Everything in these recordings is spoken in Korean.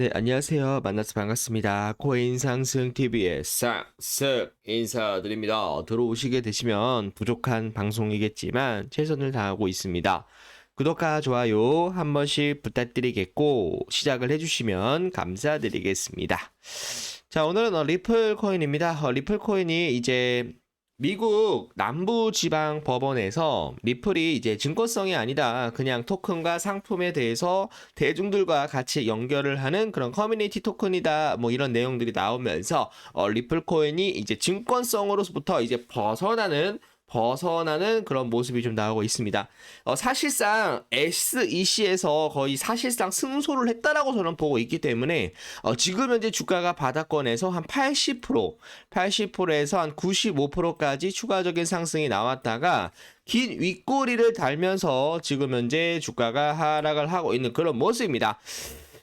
네, 안녕하세요. 만나서 반갑습니다. 코인 상승 TV의 싹쓱 인사드립니다. 들어오시게 되시면 부족한 방송이겠지만 최선을 다하고 있습니다. 구독과 좋아요 한 번씩 부탁드리겠고 시작을 해주시면 감사드리겠습니다. 자, 오늘은 어, 리플 코인입니다. 어, 리플 코인이 이제 미국 남부 지방 법원에서 리플이 이제 증권성이 아니다. 그냥 토큰과 상품에 대해서 대중들과 같이 연결을 하는 그런 커뮤니티 토큰이다. 뭐 이런 내용들이 나오면서 어, 리플 코인이 이제 증권성으로부터 이제 벗어나는 벗어나는 그런 모습이 좀 나오고 있습니다. 어, 사실상 SEC에서 거의 사실상 승소를 했다라고 저는 보고 있기 때문에 어, 지금 현재 주가가 바닥권에서 한 80%, 80%에서 한 95%까지 추가적인 상승이 나왔다가 긴 윗꼬리를 달면서 지금 현재 주가가 하락을 하고 있는 그런 모습입니다.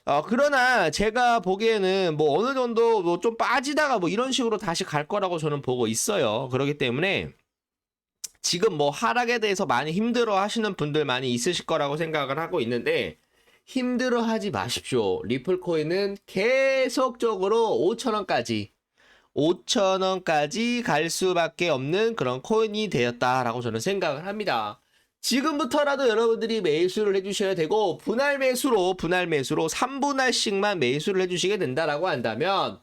어, 그러나 제가 보기에는 뭐 어느 정도 뭐 좀 빠지다가 뭐 이런 식으로 다시 갈 거라고 저는 보고 있어요. 그렇기 때문에 지금 뭐 하락에 대해서 많이 힘들어 하시는 분들 많이 있으실 거라고 생각을 하고 있는데 힘들어 하지 마십시오. 리플 코인은 계속적으로 5천원까지 5천원까지 갈 수밖에 없는 그런 코인이 되었다라고 저는 생각을 합니다. 지금부터라도 여러분들이 매수를 해주셔야 되고 분할 매수로 분할 매수로 3분할씩만 매수를 해주시게 된다라고 한다면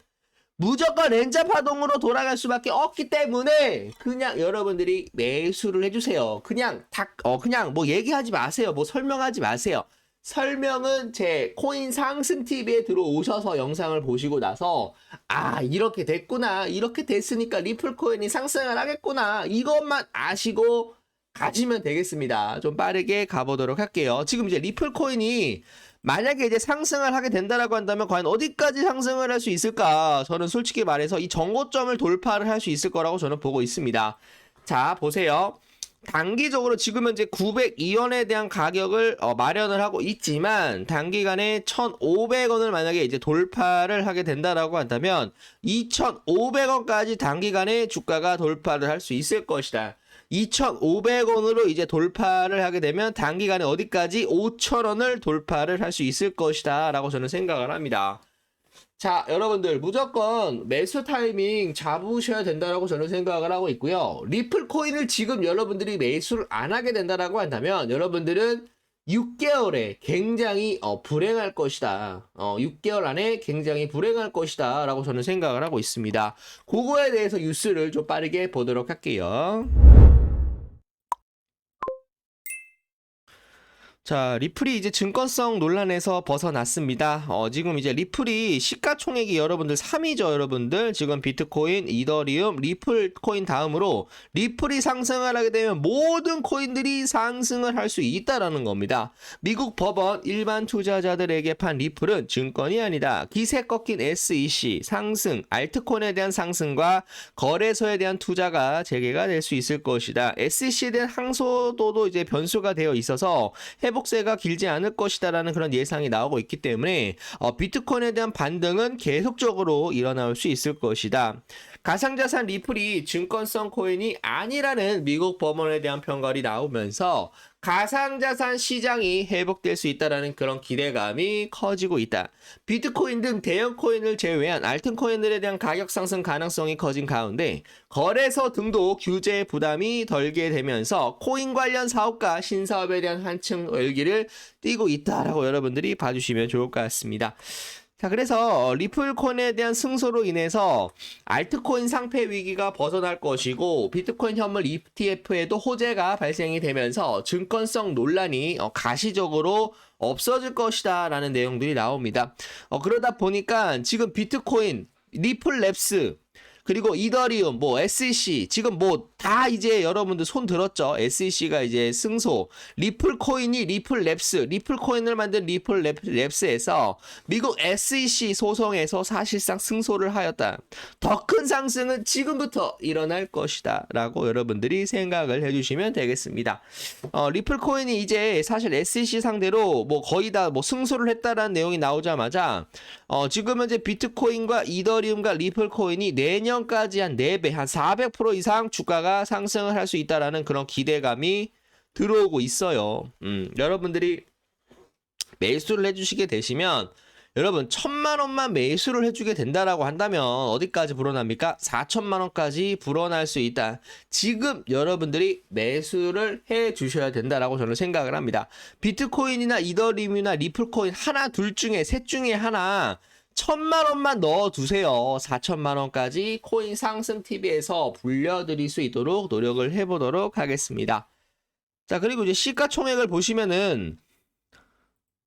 무조건 렌자 파동으로 돌아갈 수밖에 없기 때문에 그냥 여러분들이 매수를 해주세요. 그냥 다, 어, 그냥 뭐 얘기하지 마세요. 뭐 설명하지 마세요. 설명은 제 코인 상승 TV에 들어오셔서 영상을 보시고 나서 아 이렇게 됐구나 이렇게 됐으니까 리플 코인이 상승을 하겠구나 이것만 아시고 가시면 되겠습니다. 좀 빠르게 가보도록 할게요. 지금 이제 리플 코인이 만약에 이제 상승을 하게 된다라고 한다면 과연 어디까지 상승을 할 수 있을까? 저는 솔직히 말해서 이 정고점을 돌파를 할 수 있을 거라고 저는 보고 있습니다. 자, 보세요. 단기적으로 지금 현재 902원에 대한 가격을 어, 마련을 하고 있지만 단기간에 1,500원을 만약에 이제 돌파를 하게 된다라고 한다면 2,500원까지 단기간에 주가가 돌파를 할 수 있을 것이다. 2,500원으로 이제 돌파를 하게 되면 단기간에 어디까지 5,000원을 돌파를 할 수 있을 것이다 라고 저는 생각을 합니다. 자, 여러분들 무조건 매수 타이밍 잡으셔야 된다라고 저는 생각을 하고 있고요. 리플 코인을 지금 여러분들이 매수를 안 하게 된다라고 한다면 여러분들은 6개월에 굉장히 어, 불행할 것이다. 어, 6개월 안에 굉장히 불행할 것이다. 라고 저는 생각을 하고 있습니다. 그거에 대해서 뉴스를 좀 빠르게 보도록 할게요. 자, 리플이 이제 증권성 논란에서 벗어났습니다. 어, 지금 이제 리플이 시가총액이 여러분들 3위죠, 여러분들. 지금 비트코인, 이더리움, 리플 코인 다음으로 리플이 상승을 하게 되면 모든 코인들이 상승을 할 수 있다라는 겁니다. 미국 법원 일반 투자자들에게 판 리플은 증권이 아니다. 기세 꺾인 SEC 상승, 알트코인에 대한 상승과 거래소에 대한 투자가 재개가 될 수 있을 것이다. SEC에 대한 항소도도 이제 변수가 되어 있어서 회복세가 길지 않을 것이다라는 그런 예상이 나오고 있기 때문에 어, 비트코인에 대한 반등은 계속적으로 일어날 수 있을 것이다. 가상자산 리플이 증권성 코인이 아니라는 미국 법원에 대한 평가이 나오면서 가상자산 시장이 회복될 수 있다라는 그런 기대감이 커지고 있다. 비트코인 등 대형 코인을 제외한 알튼 코인들에 대한 가격 상승 가능성이 커진 가운데 거래소 등도 규제 부담이 덜게 되면서 코인 관련 사업과 신사업에 대한 한층 열기를 띠고 있다라고 여러분들이 봐주시면 좋을 것 같습니다. 자, 그래서 리플코인에 대한 승소로 인해서 알트코인 상패 위기가 벗어날 것이고 비트코인 현물 ETF에도 호재가 발생이 되면서 증권성 논란이 어, 가시적으로 없어질 것이다 라는 내용들이 나옵니다. 어, 그러다 보니까 지금 비트코인, 리플랩스 그리고 이더리움, 뭐 SEC 지금 뭐 다 이제 여러분들 손 들었죠. SEC가 이제 승소, 리플 코인이 리플 랩스, 리플 코인을 만든 리플 랩, 랩스에서 미국 SEC 소송에서 사실상 승소를 하였다. 더 큰 상승은 지금부터 일어날 것이다라고 여러분들이 생각을 해주시면 되겠습니다. 어, 리플 코인이 이제 사실 SEC 상대로 뭐 거의 다 뭐 승소를 했다라는 내용이 나오자마자 어, 지금 현재 비트코인과 이더리움과 리플 코인이 내년 까지 한 4배, 한 400% 이상 주가가 상승을 할 수 있다라는 그런 기대감이 들어오고 있어요. 음, 여러분들이 매수를 해주시게 되시면 여러분 천만 원만 매수를 해주게 된다라고 한다면 어디까지 불어납니까? 4천만 원까지 불어날 수 있다. 지금 여러분들이 매수를 해 주셔야 된다라고 저는 생각을 합니다. 비트코인이나 이더리움이나 리플코인 하나 둘 중에 셋 중에 하나 천만 원만 넣어 두세요. 4천만 원까지 코인 상승 TV에서 불려드릴 수 있도록 노력을 해보도록 하겠습니다. 자 그리고 이제 시가총액을 보시면은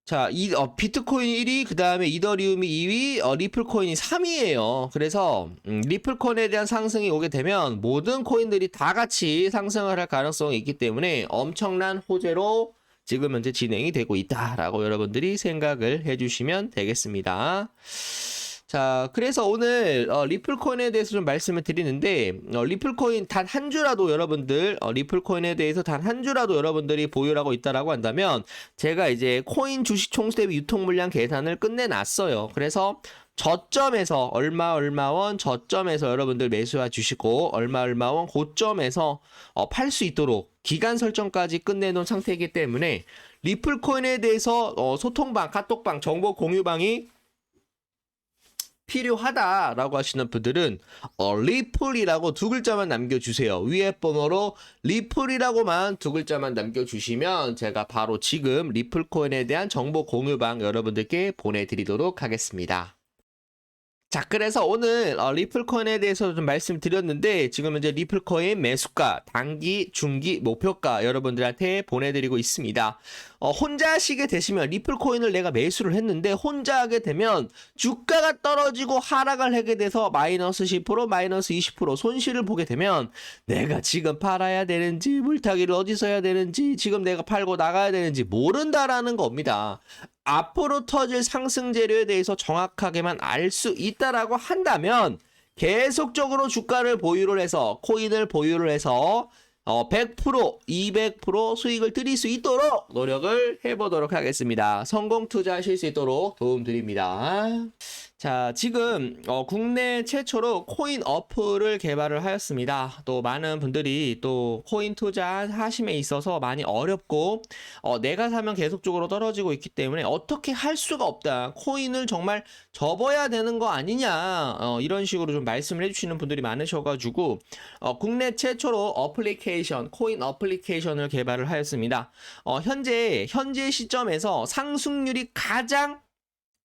자, 이, 어, 비트코인 1위, 그 다음에 이더리움이 2위, 어, 리플코인이 3위예요. 그래서 음, 리플코인에 대한 상승이 오게 되면 모든 코인들이 다 같이 상승을 할 가능성이 있기 때문에 엄청난 호재로 지금 현재 진행이 되고 있다라고 여러분들이 생각을 해주시면 되겠습니다. 자, 그래서 오늘 어, 리플코인에 대해서 좀 말씀을 드리는데 어, 리플코인 단 한 주라도 여러분들 어, 리플코인에 대해서 단 한 주라도 여러분들이 보유하고 있다라고 한다면 제가 이제 코인 주식 총수 대비 유통 물량 계산을 끝내놨어요. 그래서 저점에서 얼마 얼마 원 저점에서 여러분들 매수해 주시고 얼마 얼마 원 고점에서 어, 팔 수 있도록 기간 설정까지 끝내놓은 상태이기 때문에 리플코인에 대해서 어, 소통방, 카톡방, 정보 공유방이 필요하다라고 하시는 분들은 어, 리플이라고 두 글자만 남겨주세요. 위에 번호로 리플이라고만 두 글자만 남겨주시면 제가 바로 지금 리플코인에 대한 정보 공유방 여러분들께 보내드리도록 하겠습니다. 자, 그래서 오늘 어, 리플코인에 대해서 좀 말씀드렸는데 지금 이제 리플코인 매수가, 단기, 중기, 목표가 여러분들한테 보내드리고 있습니다. 어, 혼자 하시게 되시면 리플코인을 내가 매수를 했는데 혼자 하게 되면 주가가 떨어지고 하락을 하게 돼서 마이너스 10% 마이너스 20% 손실을 보게 되면 내가 지금 팔아야 되는지 물타기를 어디서 해야 되는지 지금 내가 팔고 나가야 되는지 모른다라는 겁니다. 앞으로 터질 상승 재료에 대해서 정확하게만 알 수 있다라고 한다면 계속적으로 주가를 보유를 해서 코인을 보유를 해서 어, 100%, 200% 수익을 드릴 수 있도록 노력을 해보도록 하겠습니다. 성공 투자하실 수 있도록 도움드립니다. 자, 지금 어, 국내 최초로 코인 어플을 개발을 하였습니다. 또 많은 분들이 또 코인 투자하심에 있어서 많이 어렵고 어, 내가 사면 계속적으로 떨어지고 있기 때문에 어떻게 할 수가 없다. 코인을 정말 접어야 되는 거 아니냐. 어, 이런 식으로 좀 말씀을 해주시는 분들이 많으셔가지고 어, 국내 최초로 어플리케이션, 코인 어플리케이션을 개발을 하였습니다. 어, 현재 현재 시점에서 상승률이 가장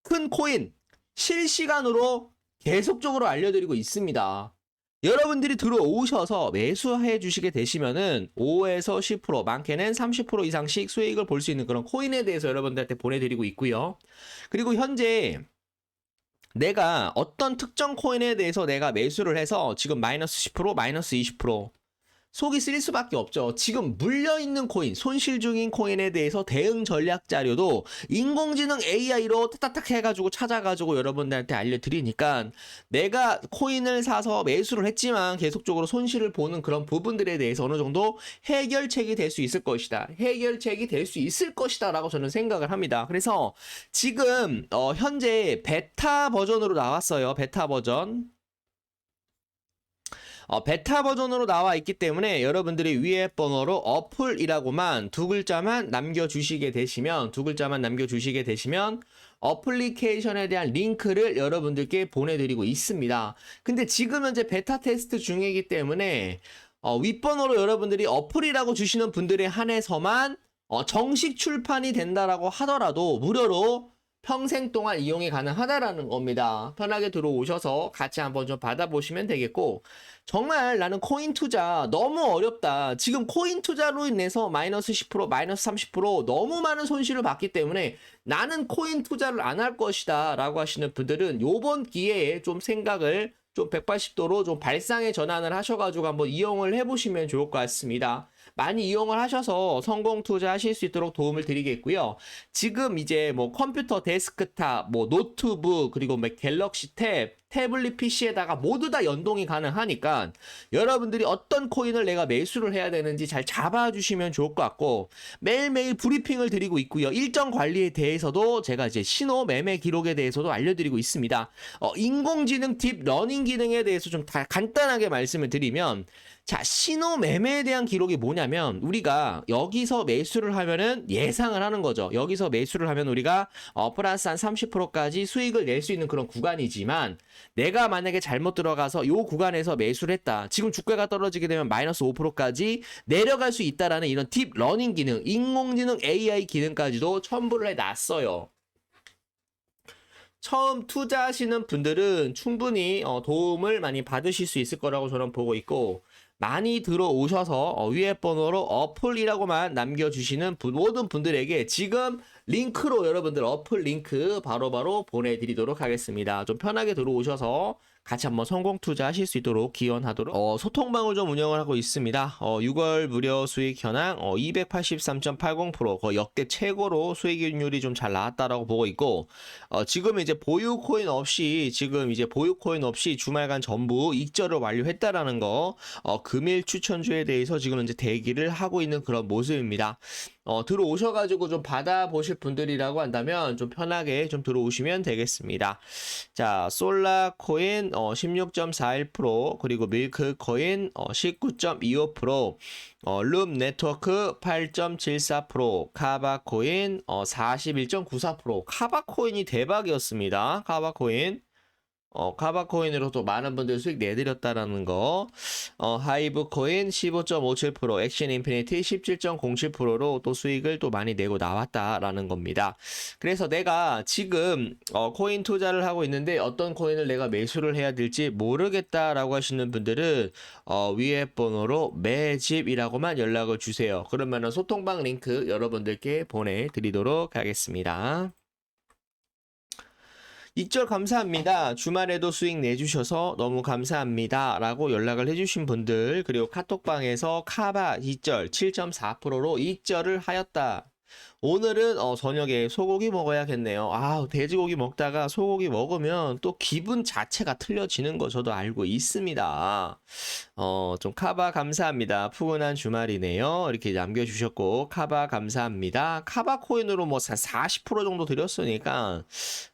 큰 코인 실시간으로 계속적으로 알려드리고 있습니다. 여러분들이 들어오셔서 매수해 주시게 되시면은 5에서 10% 많게는 30% 이상씩 수익을 볼 수 있는 그런 코인에 대해서 여러분들한테 보내드리고 있고요. 그리고 현재 내가 어떤 특정 코인에 대해서 내가 매수를 해서 지금 마이너스 10% 마이너스 20% 속이 쓰릴 수밖에 없죠. 지금 물려있는 코인, 손실 중인 코인에 대해서 대응 전략 자료도 인공지능 AI로 타타탁 해가지고 찾아가지고 여러분들한테 알려드리니까 내가 코인을 사서 매수를 했지만 계속적으로 손실을 보는 그런 부분들에 대해서 어느 정도 해결책이 될 수 있을 것이다. 해결책이 될 수 있을 것이다. 라고 저는 생각을 합니다. 그래서 지금, 어, 현재 베타 버전으로 나왔어요. 베타 버전. 어, 베타 버전으로 나와 있기 때문에 여러분들이 위에 번호로 어플이라고만 두 글자만 남겨주시게 되시면 두 글자만 남겨주시게 되시면 어플리케이션에 대한 링크를 여러분들께 보내드리고 있습니다. 근데 지금 현재 베타 테스트 중이기 때문에 어, 윗번호로 여러분들이 어플이라고 주시는 분들에 한해서만 어, 정식 출판이 된다라고 하더라도 무료로 평생 동안 이용이 가능하다라는 겁니다. 편하게 들어오셔서 같이 한번 좀 받아보시면 되겠고, 정말 나는 코인 투자 너무 어렵다. 지금 코인 투자로 인해서 마이너스 10%, 마이너스 30% 너무 많은 손실을 봤기 때문에 나는 코인 투자를 안 할 것이다. 라고 하시는 분들은 요번 기회에 좀 생각을 좀 180도로 좀 발상의 전환을 하셔가지고 한번 이용을 해보시면 좋을 것 같습니다. 많이 이용을 하셔서 성공 투자하실 수 있도록 도움을 드리겠고요. 지금 이제 뭐 컴퓨터 데스크탑, 뭐 노트북, 그리고 뭐 갤럭시 탭, 태블릿 PC에다가 모두 다 연동이 가능하니까 여러분들이 어떤 코인을 내가 매수를 해야 되는지 잘 잡아주시면 좋을 것 같고 매일매일 브리핑을 드리고 있고요. 일정 관리에 대해서도 제가 이제 신호 매매 기록에 대해서도 알려드리고 있습니다. 어, 인공지능 딥 러닝 기능에 대해서 좀 다 간단하게 말씀을 드리면 자, 신호 매매에 대한 기록이 뭐냐면 우리가 여기서 매수를 하면은 예상을 하는 거죠. 여기서 매수를 하면 우리가 어, 플러스 한 30%까지 수익을 낼 수 있는 그런 구간이지만 내가 만약에 잘못 들어가서 요 구간에서 매수를 했다. 지금 주가가 떨어지게 되면 마이너스 5%까지 내려갈 수 있다라는 이런 딥 러닝 기능, 인공지능 AI 기능까지도 첨부를 해 놨어요. 처음 투자하시는 분들은 충분히 어, 도움을 많이 받으실 수 있을 거라고 저는 보고 있고 많이 들어오셔서 어, 위에 번호로 어플이라고만 남겨주시는 분- 모든 분들에게 지금 링크로 여러분들 어플 링크 바로바로 보내드리도록 하겠습니다. 좀 편하게 들어오셔서 같이 한번 성공 투자하실 수 있도록 기원하도록 어, 소통방을 좀 운영을 하고 있습니다. 어, 6월 무료 수익 현황 어, 283.80% 거의 역대 최고로 수익률이 좀 잘 나왔다라고 보고 있고 어, 지금 이제 보유 코인 없이 지금 이제 보유 코인 없이 주말간 전부 익절을 완료했다라는 거 어, 금일 추천주에 대해서 지금 이제 대기를 하고 있는 그런 모습입니다. 어, 들어오셔가지고 좀 받아보실 분들이라고 한다면 좀 편하게 좀 들어오시면 되겠습니다. 자, 솔라 코인 어, 16.41% 그리고 밀크 코인 어, 19.25% 어, 룸 네트워크 8.74%, 카바 코인 어, 41.94%. 카바 코인이 대박이었습니다. 카바 코인. 어, 카바 코인으로도 많은 분들 수익 내드렸다라는 거. 어, 하이브 코인 15.57%, 액션 인피니티 17.07%로 또 수익을 또 많이 내고 나왔다라는 겁니다. 그래서 내가 지금 어, 코인 투자를 하고 있는데 어떤 코인을 내가 매수를 해야 될지 모르겠다라고 하시는 분들은 어, 위에 번호로 매집이라고만 연락을 주세요. 그러면은 소통방 링크 여러분들께 보내드리도록 하겠습니다. 익절 감사합니다. 주말에도 수익 내주셔서 너무 감사합니다. 라고 연락을 해주신 분들, 그리고 카톡방에서 카바 익절 7.4%로 익절을 하였다. 오늘은 어, 저녁에 소고기 먹어야겠네요. 아, 돼지고기 먹다가 소고기 먹으면 또 기분 자체가 틀려지는 거 저도 알고 있습니다. 어, 좀 카바 감사합니다. 푸근한 주말이네요. 이렇게 남겨주셨고, 카바 감사합니다. 카바 코인으로 뭐40% 정도 드렸으니까,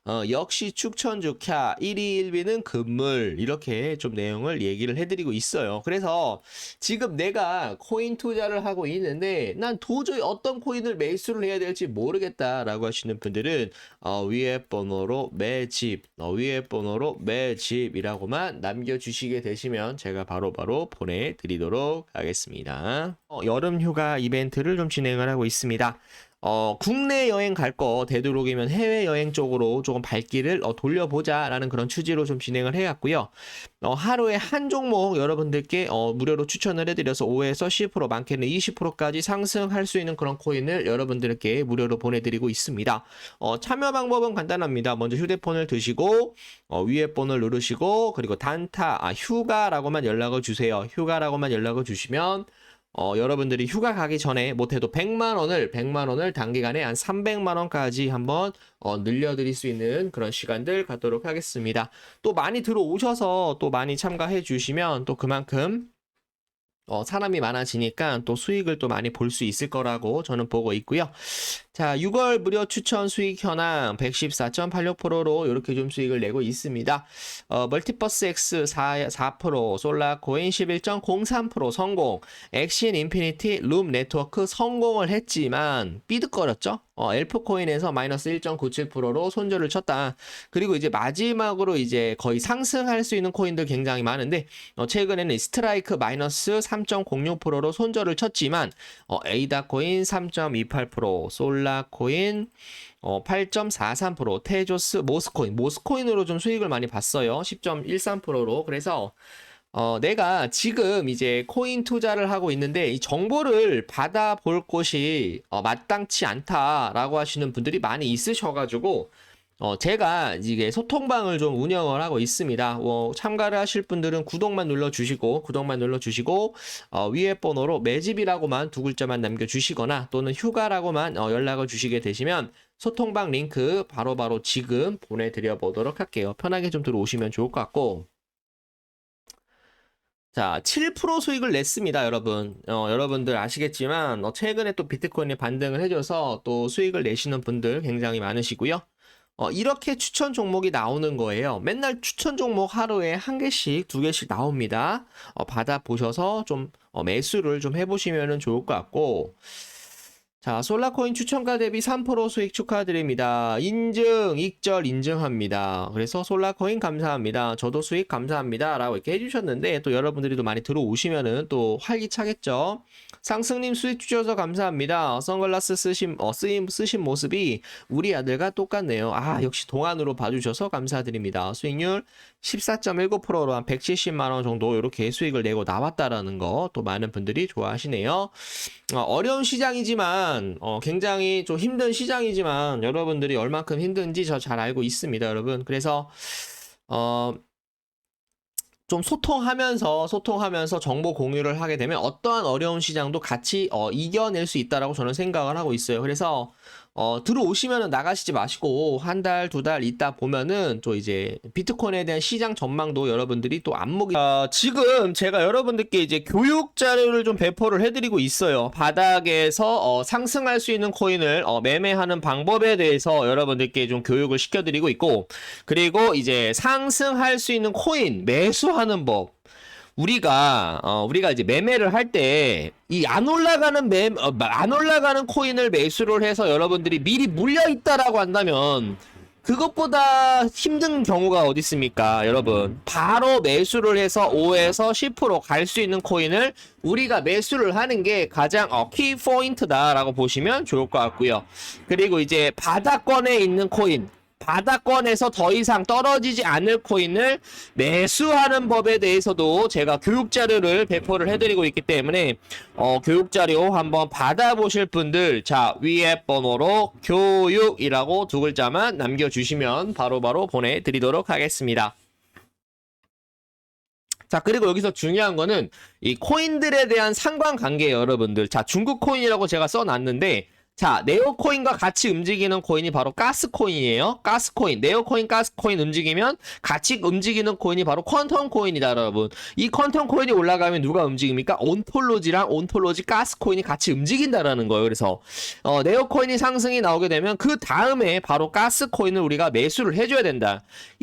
어, 역시 축천 주 캬 1위 1비는 금물 이렇게 좀 내용을 얘기를 해드리고 있어요. 그래서 지금 내가 코인 투자를 하고 있는데 난 도저히 어떤 코인을 매수를 해야 될지 모르겠다라고 하시는 분들은 어, 위에 번호로 매집, 어, 위에 번호로 매집이라고만 남겨주시게 되시면 제가 바로바로 보내드리도록 하겠습니다. 어, 여름 휴가 이벤트를 좀 진행을 하고 있습니다. 어, 국내 여행 갈 거 되도록이면 해외 여행 쪽으로 조금 발길을 어, 돌려보자라는 그런 취지로 좀 진행을 해왔고요. 어, 하루에 한 종목 여러분들께 어, 무료로 추천을 해드려서 5에서 10% 많게는 20%까지 상승할 수 있는 그런 코인을 여러분들께 무료로 보내드리고 있습니다. 어, 참여 방법은 간단합니다. 먼저 휴대폰을 드시고 어, 위에 번호를 누르시고 그리고 단타 아, 휴가라고만 연락을 주세요. 휴가라고만 연락을 주시면 어, 여러분들이 휴가 가기 전에 못해도 100만 원을 100만 원을 단기간에 한 300만 원까지 한번 어, 늘려드릴 수 있는 그런 시간들 갖도록 하겠습니다. 또 많이 들어오셔서 또 많이 참가해 주시면 또 그만큼 어, 사람이 많아지니까 또 수익을 또 많이 볼 수 있을 거라고 저는 보고 있고요. 자, 6월 무료 추천 수익 현황 114.86%로 이렇게 좀 수익을 내고 있습니다. 어, 멀티버스 X 4, 4%, 솔라 코인 11.03% 성공, 엑신 인피니티 룸 네트워크 성공을 했지만 삐득거렸죠? 어, 엘프 코인에서 마이너스 1.97%로 손절을 쳤다. 그리고 이제 마지막으로 이제 거의 상승할 수 있는 코인들 굉장히 많은데 어, 최근에는 스트라이크 마이너스 3.06%로 손절을 쳤지만 어, 에이다 코인 3.28%, 솔라 코인 어, 8.43%, 테조스, 모스코인, 모스코인으로 좀 수익을 많이 봤어요. 10.13%로. 그래서 어, 내가 지금 이제 코인 투자를 하고 있는데 이 정보를 받아볼 곳이 어, 마땅치 않다라고 하시는 분들이 많이 있으셔가지고 어, 제가 이게 소통방을 좀 운영을 하고 있습니다. 어, 참가를 하실 분들은 구독만 눌러주시고, 구독만 눌러주시고, 어, 위에 번호로 매집이라고만 두 글자만 남겨주시거나 또는 휴가라고만 어, 연락을 주시게 되시면 소통방 링크 바로바로 지금 보내드려 보도록 할게요. 편하게 좀 들어오시면 좋을 것 같고. 자, 7% 수익을 냈습니다, 여러분. 어, 여러분들 아시겠지만, 어, 최근에 또 비트코인이 반등을 해줘서 또 수익을 내시는 분들 굉장히 많으시고요. 어, 이렇게 추천 종목이 나오는 거예요. 맨날 추천 종목 하루에 한 개씩, 두 개씩 나옵니다. 어, 받아보셔서 좀 어, 매수를 좀 해보시면 좋을 것 같고, 자, 솔라코인 추천가 대비 3% 수익 축하드립니다. 인증, 익절 인증합니다. 그래서 솔라코인 감사합니다. 저도 수익 감사합니다. 라고 이렇게 해주셨는데, 또 여러분들이 또 많이 들어오시면은 또 활기차겠죠? 상승님 수익 주셔서 감사합니다. 선글라스 쓰신, 어, 쓰임, 쓰신 모습이 우리 아들과 똑같네요. 아, 역시 동안으로 봐주셔서 감사드립니다. 수익률 14.19%로 한 170만 원 정도 이렇게 수익을 내고 나왔다라는 거 또 많은 분들이 좋아하시네요. 어, 어려운 시장이지만 어, 굉장히 좀 힘든 시장이지만 여러분들이 얼만큼 힘든지 저 잘 알고 있습니다, 여러분. 그래서 어, 좀 소통하면서 소통하면서 정보 공유를 하게 되면 어떠한 어려운 시장도 같이 어, 이겨낼 수 있다라고 저는 생각을 하고 있어요. 그래서 어, 들어오시면은 나가시지 마시고 한 달, 두 달 있다 보면은 또 이제 비트코인에 대한 시장 전망도 여러분들이 또 안목이 어, 지금 제가 여러분들께 이제 교육 자료를 좀 배포를 해드리고 있어요. 바닥에서 어, 상승할 수 있는 코인을 어, 매매하는 방법에 대해서 여러분들께 좀 교육을 시켜드리고 있고 그리고 이제 상승할 수 있는 코인 매수하는 법 우리가 어 우리가 이제 매매를 할 때 이 안 올라가는 매안 올라가는 코인을 매수를 해서 여러분들이 미리 물려 있다라고 한다면 그것보다 힘든 경우가 어디 있습니까, 여러분? 바로 매수를 해서 5에서 10%갈 수 있는 코인을 우리가 매수를 하는 게 가장 어, 키 포인트다라고 보시면 좋을 것 같고요. 그리고 이제 바닥권에 있는 코인, 바닥권에서 더 이상 떨어지지 않을 코인을 매수하는 법에 대해서도 제가 교육 자료를 배포를 해드리고 있기 때문에 어, 교육 자료 한번 받아보실 분들 자 위에 번호로 교육이라고 두 글자만 남겨주시면 바로바로 바로 보내드리도록 하겠습니다. 자, 그리고 여기서 중요한 거는 이 코인들에 대한 상관관계 여러분들. 자, 중국 코인이라고 제가 써놨는데 자, 네오코인과 같이 움직이는 코인이 바로 가스코인이에요. 가스코인. 네오코인, 가스코인 움직이면 같이 움직이는 코인이 바로 퀀텀 코인이다, 여러분. 이 퀀텀 코인이 올라가면 누가 움직입니까? 온톨로지랑 온톨로지 가스코인이 같이 움직인다라는 거예요. 그래서 어, 네오코인이 상승이 나오게 되면 그 다음에 바로 가스코인을 우리가 매수를 해줘야 된다.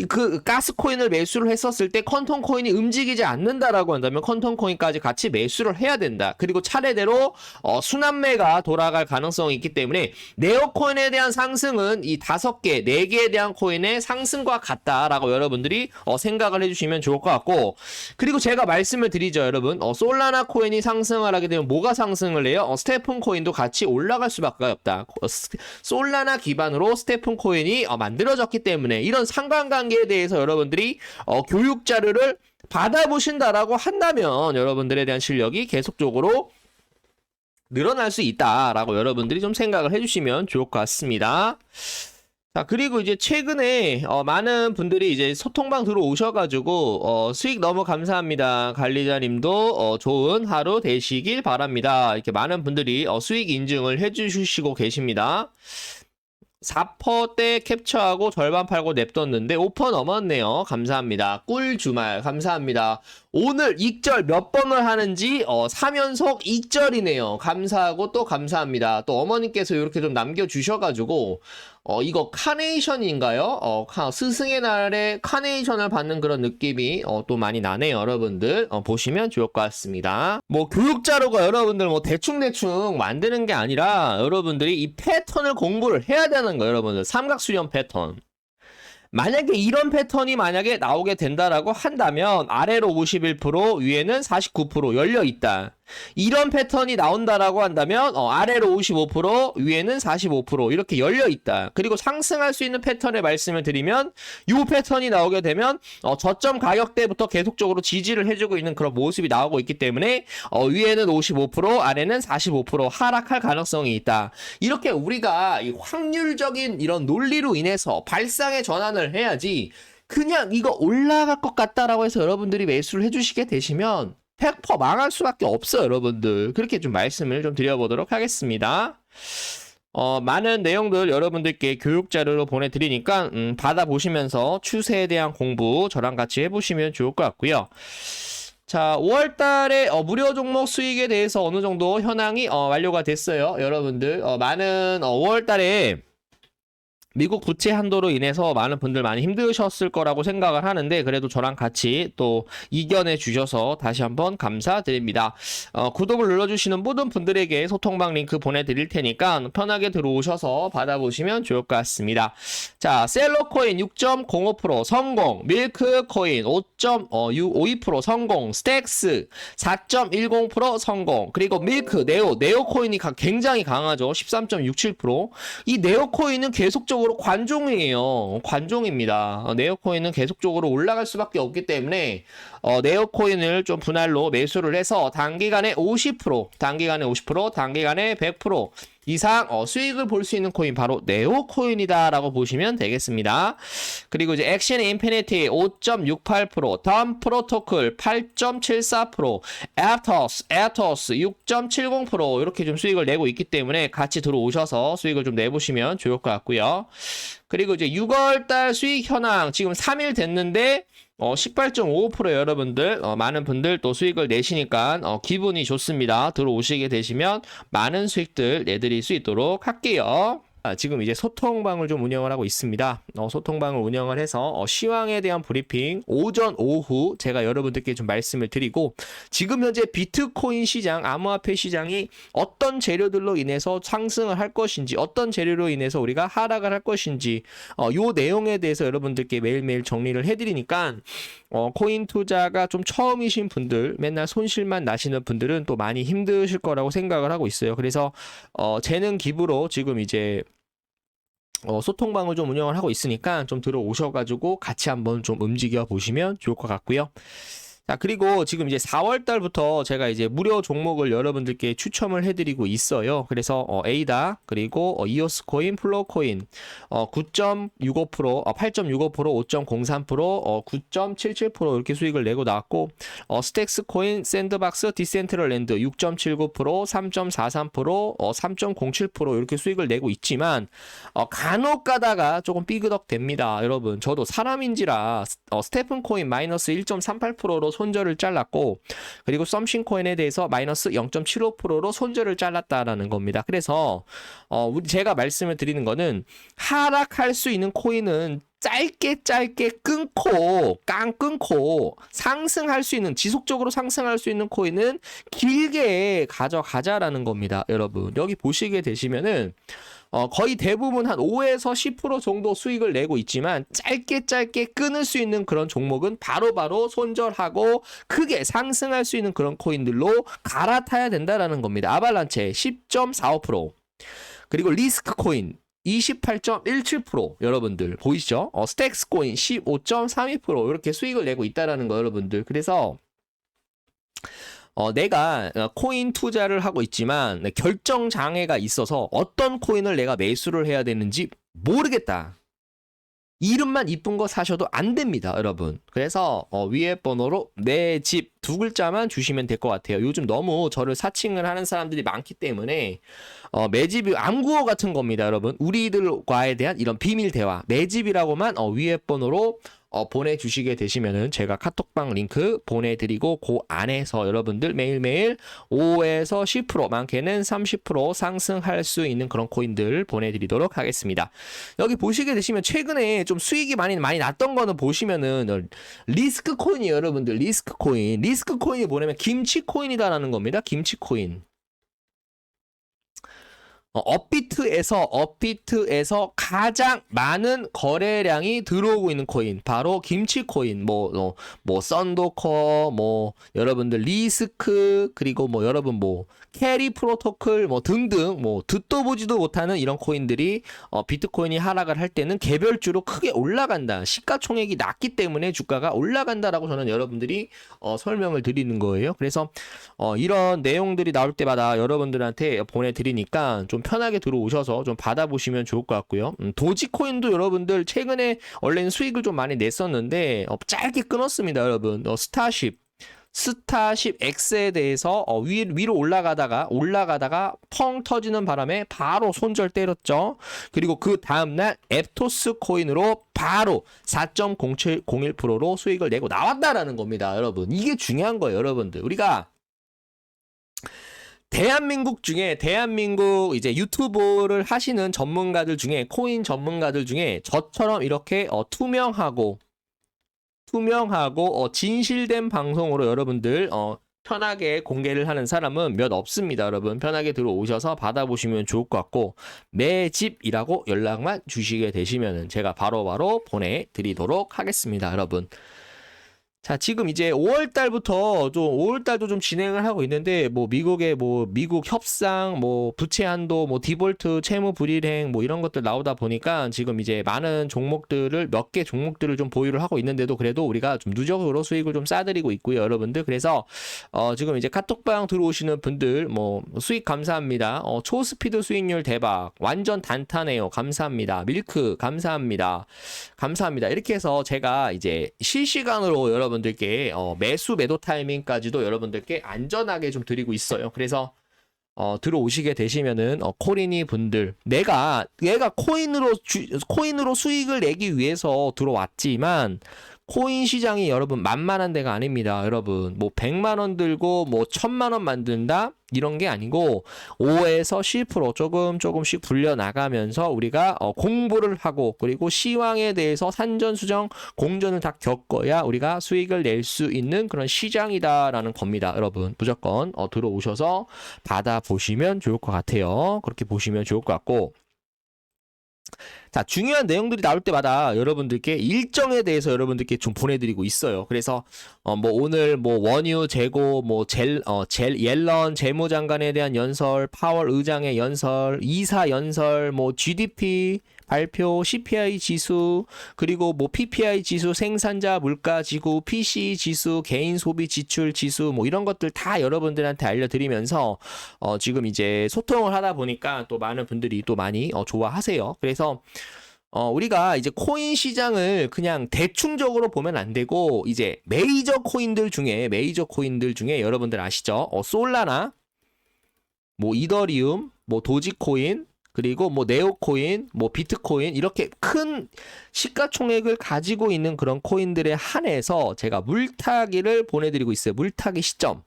그 가스코인을 매수를 했었을 때 퀀텀 코인이 움직이지 않는다라고 한다면 퀀텀 코인까지 같이 매수를 해야 된다. 그리고 차례대로 어, 순환매가 돌아갈 가능성이 있기 때문에 네오코인에 대한 상승은 이 다섯 개, 네 개에 대한 코인의 상승과 같다라고 여러분들이 어, 생각을 해주시면 좋을 것 같고 그리고 제가 말씀을 드리죠, 여러분. 어, 솔라나 코인이 상승을 하게 되면 뭐가 상승을 해요? 어, 스테픈 코인도 같이 올라갈 수밖에 없다. 어, 솔라나 기반으로 스테픈 코인이 어, 만들어졌기 때문에 이런 상관관계에 대해서 여러분들이 어, 교육 자료를 받아보신다라고 한다면 여러분들에 대한 실력이 계속적으로 늘어날 수 있다라고 여러분들이 좀 생각을 해주시면 좋을 것 같습니다. 자, 그리고 이제 최근에, 어, 많은 분들이 이제 소통방 들어오셔가지고, 어, 수익 너무 감사합니다. 관리자님도, 어, 좋은 하루 되시길 바랍니다. 이렇게 많은 분들이, 어, 수익 인증을 해주시고 계십니다. 4%대 캡처하고 절반 팔고 냅뒀는데 5% 넘었네요. 감사합니다. 꿀 주말 감사합니다. 오늘 익절 몇 번을 하는지 어, 3연속 익절이네요. 감사하고 또 감사합니다. 또 어머님께서 이렇게 좀 남겨주셔가지고 어, 이거 카네이션인가요? 어, 스승의 날에 카네이션을 받는 그런 느낌이 어, 또 많이 나네요, 여러분들. 어, 보시면 좋을 것 같습니다. 뭐 교육자료가 여러분들 뭐 대충대충 만드는 게 아니라 여러분들이 이 패턴을 공부를 해야 되는 거예요, 여러분들. 삼각수렴 패턴. 만약에 이런 패턴이 만약에 나오게 된다라고 한다면 아래로 51% 위에는 49% 열려 있다. 이런 패턴이 나온다라고 한다면 어, 아래로 55% 위에는 45% 이렇게 열려 있다. 그리고 상승할 수 있는 패턴의 말씀을 드리면 이 패턴이 나오게 되면 어, 저점 가격대부터 계속적으로 지지를 해주고 있는 그런 모습이 나오고 있기 때문에 어, 위에는 55% 아래는 45% 하락할 가능성이 있다. 이렇게 우리가 확률적인 이런 논리로 인해서 발상의 전환을 해야지 그냥 이거 올라갈 것 같다라고 해서 여러분들이 매수를 해주시게 되시면 100% 망할 수밖에 없어요, 여러분들. 그렇게 좀 말씀을 좀 드려보도록 하겠습니다. 어, 많은 내용들 여러분들께 교육 자료로 보내드리니까 음, 받아보시면서 추세에 대한 공부 저랑 같이 해보시면 좋을 것 같고요. 자, 5월 달에 어, 무료 종목 수익에 대해서 어느 정도 현황이 어, 완료가 됐어요. 여러분들 어, 많은 어, 5월 달에 미국 부채 한도로 인해서 많은 분들 많이 힘드셨을 거라고 생각을 하는데 그래도 저랑 같이 또 이겨내 주셔서 다시 한번 감사드립니다. 어, 구독을 눌러주시는 모든 분들에게 소통방 링크 보내드릴 테니까 편하게 들어오셔서 받아보시면 좋을 것 같습니다. 자, 셀러코인 6.05% 성공, 밀크코인 5.52% 성공, 스택스 4.10% 성공, 그리고 밀크, 네오, 네오코인이 가- 굉장히 강하죠. 13.67%. 이 네오코인은 계속적으로 관종이에요. 관종입니다. 어, 네오코인은 계속적으로 올라갈 수밖에 없기 때문에 어, 네오코인을 좀 분할로 매수를 해서 단기간에 50%, 단기간에 50%, 단기간에 100% 이상 어, 수익을 볼 수 있는 코인 바로 네오 코인이다라고 보시면 되겠습니다. 그리고 이제 액션 인피니티 5.68%, 덤 프로토콜 8.74%, 애토스, 애토스 6.70% 이렇게 좀 수익을 내고 있기 때문에 같이 들어오셔서 수익을 좀 내보시면 좋을 것 같고요. 그리고 이제 6월달 수익 현황 지금 3일 됐는데 어, 18.55% 여러분들 어, 많은 분들 또 수익을 내시니까 어, 기분이 좋습니다. 들어오시게 되시면 많은 수익들 내드릴 수 있도록 할게요. 아, 지금 이제 소통방을 좀 운영을 하고 있습니다. 어, 소통방을 운영을 해서 어, 시황에 대한 브리핑 오전 오후 제가 여러분들께 좀 말씀을 드리고 지금 현재 비트코인 시장 암호화폐 시장이 어떤 재료들로 인해서 상승을 할 것인지 어떤 재료로 인해서 우리가 하락을 할 것인지 어, 요 내용에 대해서 여러분들께 매일매일 정리를 해드리니까 어, 코인 투자가 좀 처음이신 분들, 맨날 손실만 나시는 분들은 또 많이 힘드실 거라고 생각을 하고 있어요. 그래서 어, 재능 기부로 지금 이제 어, 소통방을 좀 운영을 하고 있으니까 좀 들어오셔가지고 같이 한번 좀 움직여 보시면 좋을 것 같고요. 자, 그리고 지금 이제 4월 달부터 제가 이제 무료 종목을 여러분들께 추첨을 해드리고 있어요. 그래서 어, 에이다, 그리고 어, 이오스 코인, 플로우 코인, 어, 9.65%, 어, 8.65%, 5.03%, 어, 9.77% 이렇게 수익을 내고 나왔고, 어, 스택스 코인, 샌드박스, 디센트럴랜드 6.79%, 3.43%, 어, 3.07% 이렇게 수익을 내고 있지만, 어, 간혹 가다가 조금 삐그덕 됩니다. 여러분, 저도 사람인지라 어, 스테픈 코인 마이너스 1.38%로 손절을 잘랐고, 그리고 썸신 코인에 대해서 마이너스 0.75%로 손절을 잘랐다라는 겁니다. 그래서 어, 우리 제가 말씀을 드리는 거는 하락할 수 있는 코인은 짧게 짧게 끊고 깡 끊고 상승할 수 있는 지속적으로 상승할 수 있는 코인은 길게 가져가자라는 겁니다, 여러분. 여기 보시게 되시면은 어, 거의 대부분 한 5에서 10% 정도 수익을 내고 있지만 짧게 짧게 끊을 수 있는 그런 종목은 바로 바로 손절하고 크게 상승할 수 있는 그런 코인들로 갈아타야 된다라는 겁니다. 아발란체 10.45% 그리고 리스크 코인 28.17% 여러분들 보이시죠? 어, 스택스 코인 15.32% 이렇게 수익을 내고 있다라는 거 여러분들. 그래서 어, 내가 어, 코인 투자를 하고 있지만 결정 장애가 있어서 어떤 코인을 내가 매수를 해야 되는지 모르겠다. 이름만 이쁜 거 사셔도 안 됩니다, 여러분. 그래서 어, 위에 번호로 내 집 두 글자만 주시면 될 것 같아요. 요즘 너무 저를 사칭을 하는 사람들이 많기 때문에 어, 매집이 암구어 같은 겁니다, 여러분. 우리들과에 대한 이런 비밀 대화, 매집이라고만 어, 위에 번호로 어, 보내주시게 되시면은 제가 카톡방 링크 보내드리고 그 안에서 여러분들 매일매일 5에서 10% 많게는 30% 상승할 수 있는 그런 코인들 보내드리도록 하겠습니다. 여기 보시게 되시면 최근에 좀 수익이 많이 많이 났던 거는 보시면은 어, 리스크 코인이 여러분들 리스크 코인 리스크 코인이 뭐냐면 김치 코인이다라는 겁니다. 김치 코인. 어, 업비트에서 업비트에서 가장 많은 거래량이 들어오고 있는 코인. 바로 김치 코인. 뭐 어, 뭐 썬도커 뭐 여러분들 리스크 그리고 뭐 여러분 뭐 캐리 프로토콜 뭐 등등 뭐 듣도 보지도 못하는 이런 코인들이 어, 비트코인이 하락을 할 때는 개별주로 크게 올라간다. 시가총액이 낮기 때문에 주가가 올라간다라고 저는 여러분들이 어, 설명을 드리는 거예요. 그래서 어, 이런 내용들이 나올 때마다 여러분들한테 보내드리니까 좀 편하게 들어오셔서 좀 받아보시면 좋을 것 같고요. 음, 도지코인도 여러분들 최근에 원래는 수익을 좀 많이 냈었는데 어, 짧게 끊었습니다, 여러분. 어, 스타쉽 스타 10X에 대해서 어, 위, 위로 올라가다가 올라가다가 펑 터지는 바람에 바로 손절 때렸죠. 그리고 그 다음날 앱토스 코인으로 바로 4.0701%로 수익을 내고 나왔다라는 겁니다, 여러분. 이게 중요한 거예요, 여러분들. 우리가 대한민국 중에 대한민국 이제 유튜브를 하시는 전문가들 중에 코인 전문가들 중에 저처럼 이렇게 어, 투명하고 투명하고 어, 진실된 방송으로 여러분들 어, 편하게 공개를 하는 사람은 몇 없습니다, 여러분. 편하게 들어오셔서 받아보시면 좋을 것 같고 매집이라고 연락만 주시게 되시면은 제가 바로바로 보내드리도록 하겠습니다, 여러분. 자, 지금 이제 5월 달부터 좀 5월 달도 좀 진행을 하고 있는데 뭐 미국의 뭐 미국 협상, 뭐 부채 한도, 뭐 디볼트, 채무 불일행 뭐 이런 것들 나오다 보니까 지금 이제 많은 종목들을 몇 개 종목들을 좀 보유를 하고 있는데도 그래도 우리가 좀 누적으로 수익을 좀 싸드리고 있고요, 여러분들. 그래서 어 지금 이제 카톡방 들어오시는 분들 뭐 수익 감사합니다. 어 초스피드 수익률 대박. 완전 단타네요. 감사합니다. 밀크 감사합니다. 감사합니다. 이렇게 해서 제가 이제 실시간으로 여러분 들께 어, 매수 매도 타이밍까지도 여러분들께 안전하게 좀 드리고 있어요. 그래서 어, 들어오시게 되시면은 어, 코리니 분들 내가 얘가 코인으로 주, 코인으로 수익을 내기 위해서 들어왔지만 코인 시장이 여러분 만만한 데가 아닙니다. 여러분 뭐 100만 원 들고 뭐 1000만 원 만든다 이런 게 아니고 5에서 10% 조금 조금씩 불려 나가면서 우리가 어, 공부를 하고 그리고 시황에 대해서 산전 수정 공전을 다 겪어야 우리가 수익을 낼 수 있는 그런 시장이다라는 겁니다. 여러분 무조건 어, 들어오셔서 받아 보시면 좋을 것 같아요. 그렇게 보시면 좋을 것 같고 자, 중요한 내용들이 나올 때마다 여러분들께 일정에 대해서 여러분들께 좀 보내드리고 있어요. 그래서, 어, 뭐, 오늘 뭐, 원유 재고, 뭐, 젤, 어, 젤, 옐런 재무장관에 대한 연설, 파월 의장의 연설, 이사 연설, 뭐, GDP, 발표, CPI 지수, 그리고 뭐 PPI 지수, 생산자 물가 지수, PC 지수, 개인 소비 지출 지수, 뭐 이런 것들 다 여러분들한테 알려드리면서 어 지금 이제 소통을 하다 보니까 또 많은 분들이 또 많이 어 좋아하세요. 그래서 어, 우리가 이제 코인 시장을 그냥 대충적으로 보면 안 되고, 이제 메이저 코인들 중에, 메이저 코인들 중에 여러분들 아시죠? 어, 솔라나, 뭐 이더리움, 뭐 도지코인, 그리고 뭐 네오코인, 뭐 비트코인 이렇게 큰 시가총액을 가지고 있는 그런 코인들에 한해서 제가 물타기를 보내드리고 있어요. 물타기 시점.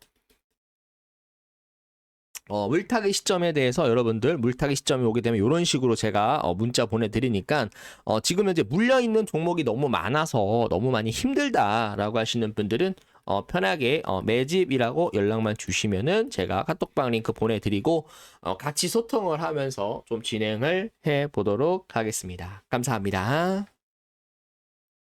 어, 물타기 시점에 대해서 여러분들 물타기 시점이 오게 되면 이런 식으로 제가 어, 문자 보내드리니까 어, 지금 현재 물려 있는 종목이 너무 많아서 너무 많이 힘들다라고 하시는 분들은 어, 편하게 어, 매집이라고 연락만 주시면은 제가 카톡방 링크 보내드리고 어, 같이 소통을 하면서 좀 진행을 해 보도록 하겠습니다. 감사합니다.